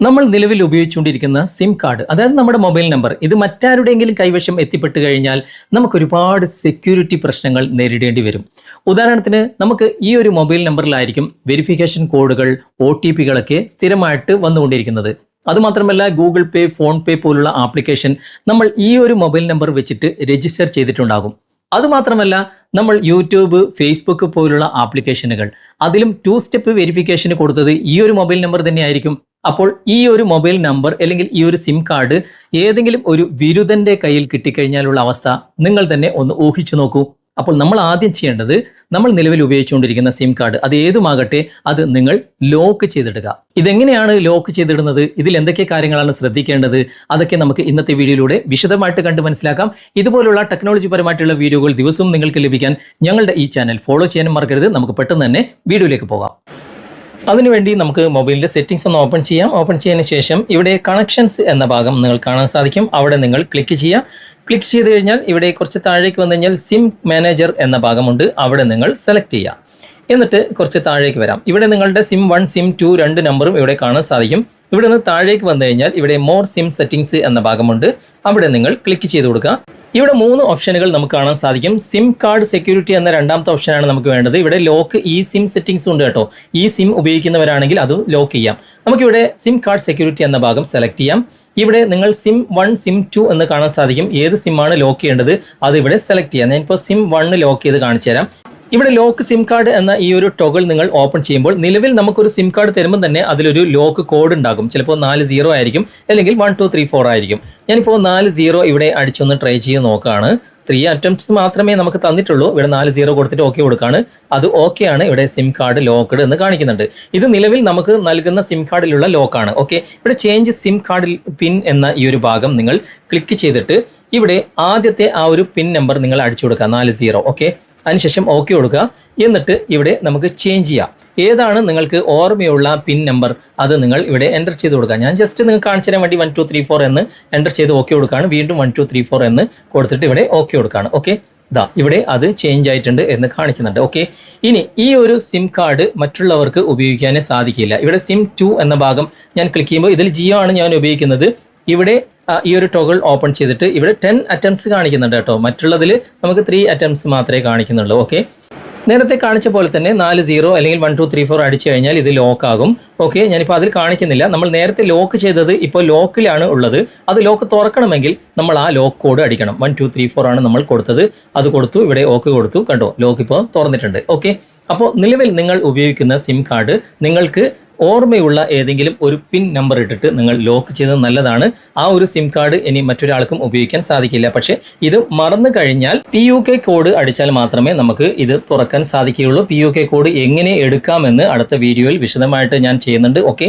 നമ്മൾ നിലവിൽ ഉപയോഗിച്ചുകൊണ്ടിരിക്കുന്ന SIM card അതായത് നമ്മുടെ മൊബൈൽ നമ്പർ ഇത് മറ്റാരുടെയെങ്കിലും കൈവശം എത്തിപ്പെട്ട് കഴിഞ്ഞാൽ നമുക്ക് ഒരുപാട് സെക്യൂരിറ്റി പ്രശ്നങ്ങൾ നേരിടേണ്ടി വരും. ഉദാഹരണത്തിന് നമുക്ക് ഈ ഒരു മൊബൈൽ നമ്പറിലായിരിക്കും വെരിഫിക്കേഷൻ കോഡുകൾ ഒ ടി പികളൊക്കെ സ്ഥിരമായിട്ട് വന്നുകൊണ്ടിരിക്കുന്നത്. അതുമാത്രമല്ല ഗൂഗിൾ പേ ഫോൺ പേ പോലുള്ള ആപ്ലിക്കേഷൻ നമ്മൾ ഈ ഒരു മൊബൈൽ നമ്പർ വെച്ചിട്ട് രജിസ്റ്റർ ചെയ്തിട്ടുണ്ടാകും. അതുമാത്രമല്ല നമ്മൾ യൂട്യൂബ് ഫേസ്ബുക്ക് പോലുള്ള ആപ്ലിക്കേഷനുകൾ അതിലും ടു സ്റ്റെപ്പ് വെരിഫിക്കേഷന് കൊടുത്തത് ഈ ഒരു മൊബൈൽ നമ്പർ തന്നെയായിരിക്കും. അപ്പോൾ ഈ ഒരു മൊബൈൽ നമ്പർ അല്ലെങ്കിൽ ഈ ഒരു സിം കാർഡ് ഏതെങ്കിലും ഒരു ബിരുദന്റെ കയ്യിൽ കിട്ടിക്കഴിഞ്ഞാലുള്ള അവസ്ഥ നിങ്ങൾ തന്നെ ഒന്ന് ഊഹിച്ചു നോക്കൂ. അപ്പോൾ നമ്മൾ ആദ്യം ചെയ്യേണ്ടത് നമ്മൾ നിലവിൽ ഉപയോഗിച്ചുകൊണ്ടിരിക്കുന്ന സിം കാർഡ് അത് ഏതുമാകട്ടെ അത് നിങ്ങൾ ലോക്ക് ചെയ്തിടുക. ഇതെങ്ങനെയാണ് ലോക്ക് ചെയ്തിടുന്നത്? ഇതിൽ എന്തൊക്കെ കാര്യങ്ങളാണ് ശ്രദ്ധിക്കേണ്ടത്? അതൊക്കെ നമുക്ക് ഇന്നത്തെ വീഡിയോയിലൂടെ വിശദമായിട്ട് കണ്ട് മനസ്സിലാക്കാം. ഇതുപോലുള്ള ടെക്നോളജി പരമായിട്ടുള്ള വീഡിയോകൾ ദിവസവും നിങ്ങൾക്ക് ലഭിക്കാൻ ഞങ്ങളുടെ ഈ ചാനൽ ഫോളോ ചെയ്യാനും മറക്കരുത്. നമുക്ക് പെട്ടെന്ന് തന്നെ വീഡിയോയിലേക്ക് പോകാം. അതിനുവേണ്ടി നമുക്ക് മൊബൈലിന്റെ സെറ്റിംഗ്സ് ഒന്ന് ഓപ്പൺ ചെയ്യാം. ഓപ്പൺ ചെയ്തതിന് ശേഷം ഇവിടെ കണക്ഷൻസ് എന്ന ഭാഗം നിങ്ങൾ കാണാൻ സാധിക്കും. അവിടെ നിങ്ങൾ ക്ലിക്ക് ചെയ്യുക. ക്ലിക്ക് ചെയ്ത് കഴിഞ്ഞാൽ ഇവിടെ കുറച്ച് താഴേക്ക് വന്നു കഴിഞ്ഞാൽ സിം മാനേജർ എന്ന ഭാഗമുണ്ട്. അവിടെ നിങ്ങൾ സെലക്ട് ചെയ്യുക. എന്നിട്ട് കുറച്ച് താഴേക്ക് വരാം. ഇവിടെ നിങ്ങളുടെ സിം വൺ സിം ടു രണ്ട് നമ്പറും ഇവിടെ കാണാൻ സാധിക്കും. ഇവിടെ നിന്ന് താഴേക്ക് വന്നു കഴിഞ്ഞാൽ ഇവിടെ മോർ സിം സെറ്റിംഗ്സ് എന്ന ഭാഗമുണ്ട്. അവിടെ നിങ്ങൾ ക്ലിക്ക് ചെയ്ത് കൊടുക്കുക. ഇവിടെ മൂന്ന് ഓപ്ഷനുകൾ നമുക്ക് കാണാൻ സാധിക്കും. സിം കാർഡ് സെക്യൂരിറ്റി എന്ന രണ്ടാമത്തെ ഓപ്ഷനാണ് നമുക്ക് വേണ്ടത്. ഇവിടെ ലോക്ക് ഈ സിം സെറ്റിംഗ്സ് ഉണ്ട് കേട്ടോ. ഈ സിം ഉപയോഗിക്കുന്നവരാണെങ്കിൽ അത് ലോക്ക് ചെയ്യാം. നമുക്കിവിടെ സിം കാർഡ് സെക്യൂരിറ്റി എന്ന ഭാഗം സെലക്ട് ചെയ്യാം. ഇവിടെ നിങ്ങൾ സിം വൺ സിം ടു എന്ന് കാണാൻ സാധിക്കും. ഏത് സിമ്മാണ് ലോക്ക് ചെയ്യേണ്ടത്? അത് ഇവിടെ സെലക്ട് ചെയ്യാം. ഞാനിപ്പോൾ സിം വണ്ണ് ലോക്ക് ചെയ്ത് കാണിച്ചു തരാം ഇവിടെ ലോക്ക് സിം കാർഡ് എന്ന ഈ ഒരു ടൊഗിൾ നിങ്ങൾ ഓപ്പൺ ചെയ്യുമ്പോൾ നിലവിൽ നമുക്കൊരു സിം കാർഡ് തരുമ്പോൾ തന്നെ അതിലൊരു ലോക്ക് കോഡ് ഉണ്ടാകും. ചിലപ്പോൾ നാല് സീറോ ആയിരിക്കും അല്ലെങ്കിൽ വൺ ടു ത്രീ ഫോർ ആയിരിക്കും. ഞാനിപ്പോൾ നാല് സീറോ ഇവിടെ അടിച്ചൊന്ന് ട്രൈ ചെയ്ത് നോക്കുകയാണ് ത്രീ അറ്റംപ്റ്റ്സ് മാത്രമേ നമുക്ക് തന്നിട്ടുള്ളൂ. ഇവിടെ നാല് സീറോ കൊടുത്തിട്ട് ഓക്കെ കൊടുക്കുകയാണ് അത് ഓക്കെ ആണ്. ഇവിടെ സിം കാർഡ് ലോക്ക്ഡ് എന്ന് കാണിക്കുന്നുണ്ട്. ഇത് നിലവിൽ നമുക്ക് നൽകുന്ന സിം കാർഡിലുള്ള ലോക്കാണ് ഓക്കെ ഇവിടെ ചേഞ്ച് സിം കാർഡിൽ പിൻ എന്ന ഈ ഒരു ഭാഗം നിങ്ങൾ ക്ലിക്ക് ചെയ്തിട്ട് ഇവിടെ ആദ്യത്തെ ആ ഒരു പിൻ നമ്പർ നിങ്ങൾ അടിച്ചു കൊടുക്കുക. നാല് സീറോ ഓക്കെ അതിനുശേഷം ഓക്കെ കൊടുക്കുക. എന്നിട്ട് ഇവിടെ നമുക്ക് ചേഞ്ച് ചെയ്യാം. ഏതാണ് നിങ്ങൾക്ക് ഓർമ്മയുള്ള പിൻ നമ്പർ അത് നിങ്ങൾ ഇവിടെ എന്റർ ചെയ്ത് കൊടുക്കുക. ഞാൻ ജസ്റ്റ് നിങ്ങൾക്ക് കാണിച്ചു തരാൻ വേണ്ടി വൺ ടു ത്രീ ഫോർ എന്ന് എന്റർ ചെയ്ത് ഓക്കെ കൊടുക്കുകയാണ്. വീണ്ടും വൺ ടു ത്രീ ഫോർ എന്ന് കൊടുത്തിട്ട് ഇവിടെ ഓക്കെ കൊടുക്കുകയാണ്. ഓക്കെ ദാ ഇവിടെ അത് ചേഞ്ച് ആയിട്ടുണ്ട് എന്ന് കാണിക്കുന്നുണ്ട്. ഓക്കെ ഇനി ഈ ഒരു സിം കാർഡ് മറ്റുള്ളവർക്ക് ഉപയോഗിക്കാനേ സാധിക്കില്ല. ഇവിടെ സിം ടു എന്ന ഭാഗം ഞാൻ ക്ലിക്ക് ചെയ്യുമ്പോൾ ഇതിൽ ജിയോ ആണ് ഞാൻ ഉപയോഗിക്കുന്നത്. ഇവിടെ ഈ ഒരു ടോഗിൾ ഓപ്പൺ ചെയ്തിട്ട് ഇവിടെ ടെൻ അറ്റംപ്റ്റ്സ് കാണിക്കുന്നുണ്ട് കേട്ടോ. മറ്റുള്ളതിൽ നമുക്ക് ത്രീ അറ്റംപ്റ്റ്സ് മാത്രമേ കാണിക്കുന്നുള്ളൂ ഓക്കെ നേരത്തെ കാണിച്ച പോലെ തന്നെ നാല് സീറോ അല്ലെങ്കിൽ വൺ ടു ത്രീ ഫോർ അടിച്ചു കഴിഞ്ഞാൽ ഇത് ലോക്ക് ആകും ഓക്കെ ഞാനിപ്പോൾ അതിൽ കാണിക്കുന്നില്ല. നമ്മൾ നേരത്തെ ലോക്ക് ചെയ്തത് ഇപ്പോൾ ലോക്കിലാണ് ഉള്ളത്. അത് ലോക്ക് തുറക്കണമെങ്കിൽ നമ്മൾ ആ ലോക്ക് കോഡ് അടിക്കണം. വൺ ടു ത്രീ ഫോർ ആണ് നമ്മൾ കൊടുത്തത്. അത് കൊടുത്തു ഇവിടെ ഓക്ക് കൊടുത്തു. കണ്ടോ ലോക്ക് ഇപ്പോൾ തുറന്നിട്ടുണ്ട് ഓക്കെ അപ്പോൾ നിലവിൽ നിങ്ങൾ ഉപയോഗിക്കുന്ന സിം കാർഡ് നിങ്ങൾക്ക് ഓർമ്മയുള്ള ഏതെങ്കിലും ഒരു പിൻ നമ്പർ ഇട്ടിട്ട് നിങ്ങൾ ലോക്ക് ചെയ്തത് നല്ലതാണ്. ആ ഒരു സിം കാർഡ് ഇനി മറ്റൊരാൾക്കും ഉപയോഗിക്കാൻ സാധിക്കില്ല. പക്ഷേ ഇത് മറന്നു കഴിഞ്ഞാൽ പി യു കെ കോഡ് അടിച്ചാൽ മാത്രമേ നമുക്ക് ഇത് തുറക്കാൻ സാധിക്കുകയുള്ളൂ. പി യു കെ കോഡ് എങ്ങനെ എടുക്കാമെന്ന് അടുത്ത വീഡിയോയിൽ വിശദമായിട്ട് ഞാൻ ചെയ്യുന്നുണ്ട്. ഓക്കെ